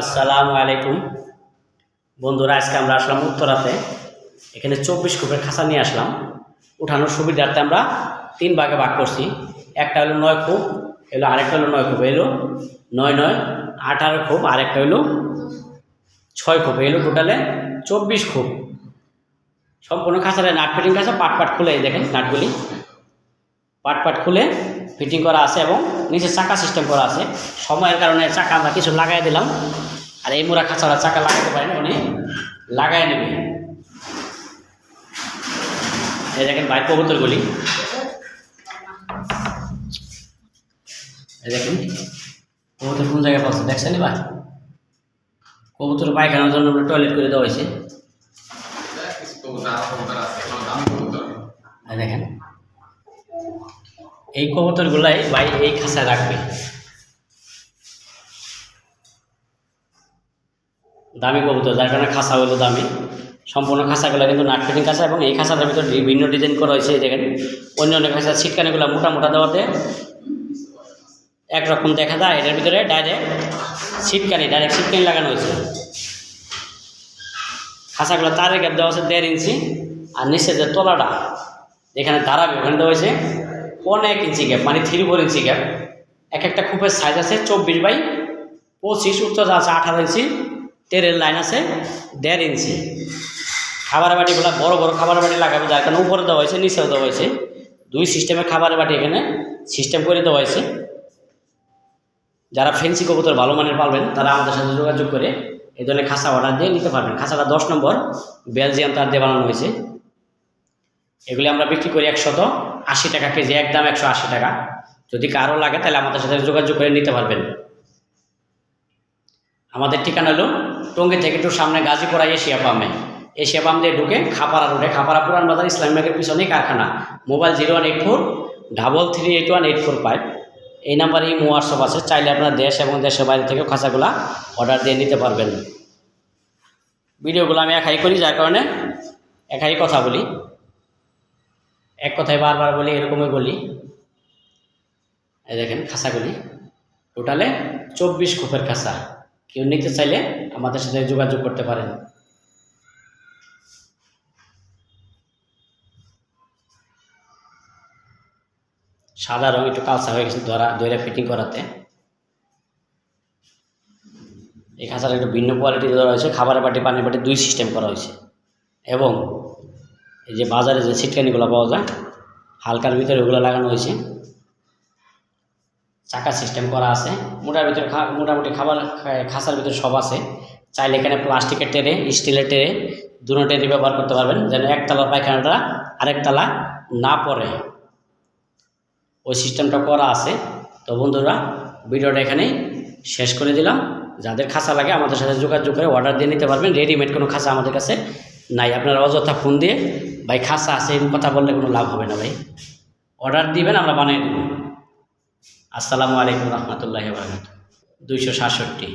আসসালামু আলাইকুম। বন্ধুরা, আজকে আমরা আসলাম উত্তরাতে। এখানে চব্বিশ কুপের খাঁচা নিয়ে আসলাম। উঠানোর সুবিধার্থে আমরা তিন ভাগে ভাগ করছি। একটা হলো নয় খুব, এলো আরেকটা হলো নয় খুব, এলো নয় নয়, আঠারো খুব, আরেকটা হলো ছয় খুব, এলো টোটালে চব্বিশ খুব। সম্পূর্ণ খাঁচাটা নাট ফিটিং খাঁচা, পাট পাট খুলে দেখেন নাটগুলি। পাট পাট খুলে ফিটিং করা আছে এবং নিচে চাকা সিস্টেম করা আছে। সময়ের কারণে চাকা আমরা কিছু লাগাই দিলাম। আর এই মোড়া খাঁচাটা চাকা লাগাতে পারেন উনি লাগাই নেবে। এই দেখেন বাইক কবুতরগুলি। এই দেখেন কবুতর কোন জায়গায় পাচ্ছে দেখছেন এবার? কবুতর পায়খানার জন্য আমরা টয়লেট করে দেওয়া হয়েছে। দেখেন। এই কবুতরগুলাই ভাই এই খাঁচায় রাখবে। দামি কবুতর, যার কারণে খাঁচা হলো দামি। সম্পূর্ণ খাঁচাগুলো কিন্তু নাট ফিটিং খাঁচা এবং এই খাঁচাটার ভিতরে বিভিন্ন ডিজাইন করা হয়েছে দেখেন। অন্য অন্য খাঁচা ছিটকানিগুলো মোটা মোটা দেওয়াতে একরকম দেখা যায়। এটার ভিতরে ডাইরেক্ট ছিটকানি ডাইরেক্ট ছিটকানি লাগানো হয়েছে। খাঁচাগুলো তারের গ্যাপ দেওয়া আছে দেড় ইঞ্চি, আর নিচে যে তলাটা, যেখানে দাঁড়াবে ওখানে দেওয়া হয়েছে অনেক ইঞ্চি গ্যাপ মানে থ্রি ফোর ইঞ্চি গ্যাপ এক একটা খুপের সাইজ আছে চব্বিশ বাই পঁচিশ, উচ্চতা আছে আঠারো ইঞ্চি তেরের লাইন আছে দেড় ইঞ্চি। খাবার বাটিগুলো বড় বড় খাবার বাটি লাগাবে, যার কারণে উপরে দেওয়া হয়েছে, নিচেও দেওয়া হয়েছে। দুই সিস্টেমে খাবার বাটি এখানে সিস্টেম করে দেওয়া হয়েছে। যারা ফেন্সি কবুতর ভালো মানের পালবেন, তারা আমাদের সাথে যোগাযোগ করে এই ধরনের খাঁচা অর্ডার দিয়ে নিতে পারবেন। খাঁচাটা দশ নম্বর বেলজিয়াম তার দিয়ে বানানো হয়েছে। এগুলি আমরা বিক্রি করি একশত। আশি টাকা কেজি, একদম একশো আশি টাকা। যদি কারও লাগে, তাহলে আমাদের সাথে যোগাযোগ করে নিতে পারবেন। আমাদের ঠিকানা হলো টঙ্গী থেকে একটু সামনে গাজীপুরা এশিয়া পাম্পে এশিয়া পাম্প দিয়ে ঢুকে খাপাড়া রোডে, খাপাড়া পুরান বাজার ইসলামী ব্যাংকের পিছনেই কারখানা। Mobile zero one eight four double three eight one eight four five. এই নাম্বারে এই হোয়াটসঅ্যাপ আছে। চাইলে আপনার দেশ এবং দেশের বাইরে থেকে খাঁচাগুলা অর্ডার দিয়ে নিতে পারবেন। ভিডিওগুলো আমি একাই করি, যার কারণে একাই কথা বলি। এক কথায় বারবার বলি, এরকমই বলি। এই দেখেন, খাসাগুলি। টোটালে চব্বিশ খোপের খাসা। কেউ নিতে চাইলে আমাদের সাথে যোগাযোগ করতে পারেন। সাদা রং একটু কালসা হয়ে গেছে ধরা দইরা ফিটিং করাতে। এই খাঁচাটা একটু ভিন্ন কোয়ালিটি ধরা হয়েছে। খাবারের বাটি, পানির বাটি দুই সিস্টেম করা হয়েছে। এবং এই যে বাজারে যে ছিটকানিগুলো পাওয়া যায়, হালকার ভিতরে ওগুলো লাগানো হয়েছে। চাকা সিস্টেম করা আছে। মোটার ভিতরে মোটামুটি খাবার খাসার ভিতরে সব আছে। চাইলে এখানে প্লাস্টিকের টেরে, স্টিলের টেরে দুটো টেরে ব্যবহার করতে পারবেন, যেন একতলা পায়খানাটা আরেকতলা না পড়ে। ওই সিস্টেমটা করা আছে। তো বন্ধুরা, ভিডিওটা এখানেই শেষ করে দিলাম। যাদের খাঁচা লাগে আমাদের সাথে যোগাযোগ করে অর্ডার দিয়ে নিতে পারবেন। রেডিমেড কোনো খাঁচা আমাদের কাছে নাই, আপনারা অযথা ফোন দিয়ে, ভাই, খাসা আছে এরকম কথা বললে কোনো লাভ হবে না, ভাই। অর্ডার দিবেন, আমরা বানিয়ে দেবো। আসসালামু আলাইকুম রহমতুল্লাহ দুইশো সাতষট্টি।